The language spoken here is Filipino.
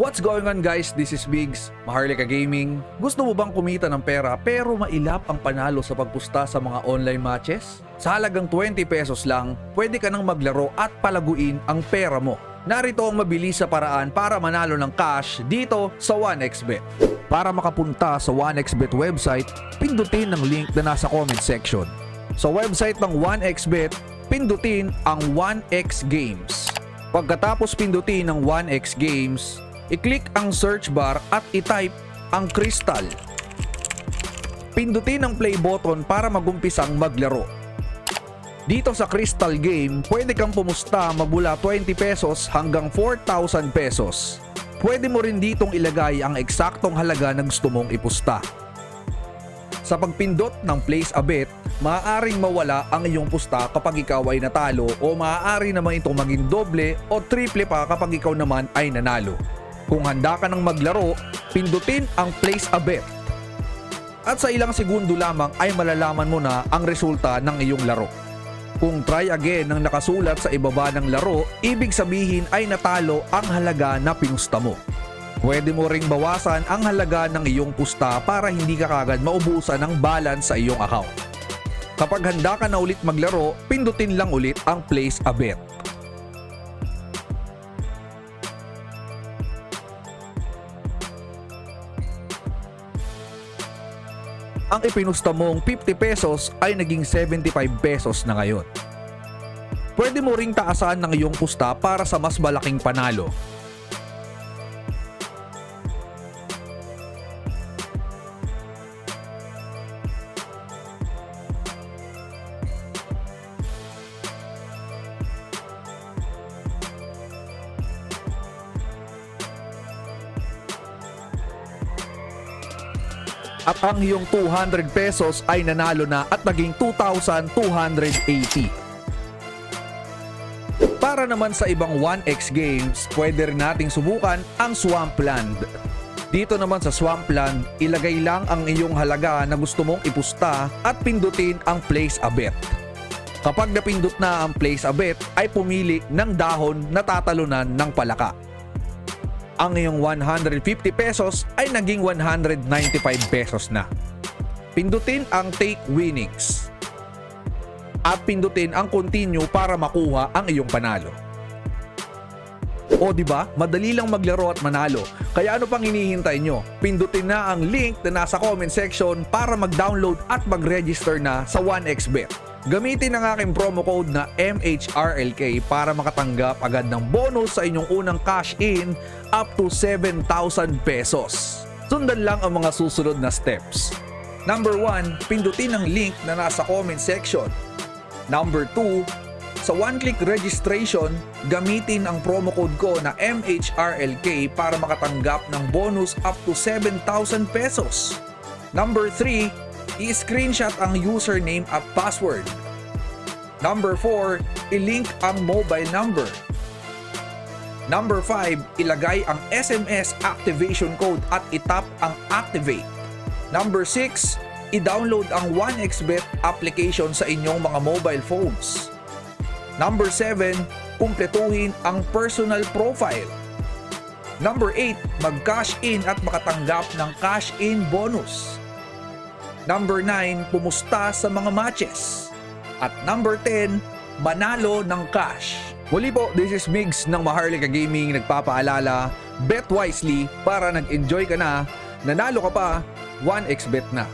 What's going on guys? This is Biggs, Maharlika Gaming. Gusto mo bang kumita ng pera pero mailap ang panalo sa pagpusta sa mga online matches? Sa halagang 20 pesos lang, pwede ka nang maglaro at palaguin ang pera mo. Narito ang mabilis sa paraan para manalo ng cash dito sa 1xBet. Para makapunta sa 1xBet website, pindutin ang link na nasa comment section. Sa website ng 1xBet, pindutin ang 1x Games. Pagkatapos pindutin ang 1x Games, i-click ang search bar at i-type ang Crystal. Pindutin ang play button para magumpisang maglaro. Dito sa Crystal Game, pwede kang pumusta magmula 20 pesos hanggang 4,000 pesos. Pwede mo rin ditong ilagay ang eksaktong halaga na gusto mong ipusta. Sa pagpindot ng place a bet, maaaring mawala ang iyong pusta kapag ikaw ay natalo o maaari naman itong maging doble o triple pa kapag ikaw naman ay nanalo. Kung handa ka ng maglaro, pindutin ang place a bet. At sa ilang segundo lamang ay malalaman mo na ang resulta ng iyong laro. Kung try again ang nakasulat sa ibaba ng laro, ibig sabihin ay natalo ang halaga na pinusta mo. Pwede mo ring bawasan ang halaga ng iyong pusta para hindi ka kagad maubusan ng balance sa iyong account. Kapag handa ka na ulit maglaro, pindutin lang ulit ang place a bet. Ang ipinusta mong 50 pesos ay naging 75 pesos na ngayon. Pwede mo ring taasan ng iyong pusta para sa mas malaking panalo. At ang iyong 200 pesos ay nanalo na at naging 2,280. Para naman sa ibang 1x games, pwede rin nating subukan ang Swampland. Dito naman sa Swampland, ilagay lang ang iyong halaga na gusto mong ipusta at pindutin ang place a bet. Kapag napindot na ang place a bet, ay pumili ng dahon na tatalunan ng palaka ang iyong 150 pesos ay naging 195 pesos na. Pindutin ang take winnings. At pindutin ang continue para makuha ang iyong panalo. O di ba? Madali lang maglaro at manalo. Kaya ano pang hinihintay nyo? Pindutin na ang link na nasa comment section para mag-download at mag-register na sa 1xBet. Gamitin ang aking promo code na MHRLK para makatanggap agad ng bonus sa inyong unang cash in up to 7,000 pesos. Sundan lang ang mga susunod na steps. Number 1, pindutin ang link na nasa comment section. Number 2, sa one-click registration, gamitin ang promo code ko na MHRLK para makatanggap ng bonus up to 7,000 pesos. Number 3, i-screenshot ang username at password. Number 4, i-link ang mobile number. Number 5, ilagay ang SMS activation code at itap ang activate. Number 6, i-download ang 1xBet application sa inyong mga mobile phones. Number 7, kumpletuhin ang personal profile. Number 8, mag-cash in at makatanggap ng cash in bonus. Number 9, pumusta sa mga matches. At number 10, manalo ng cash. Muli po, this is Migs ng Maharlika Gaming nagpapaalala, bet wisely para nag-enjoy ka na, nanalo ka pa, 1xbet na.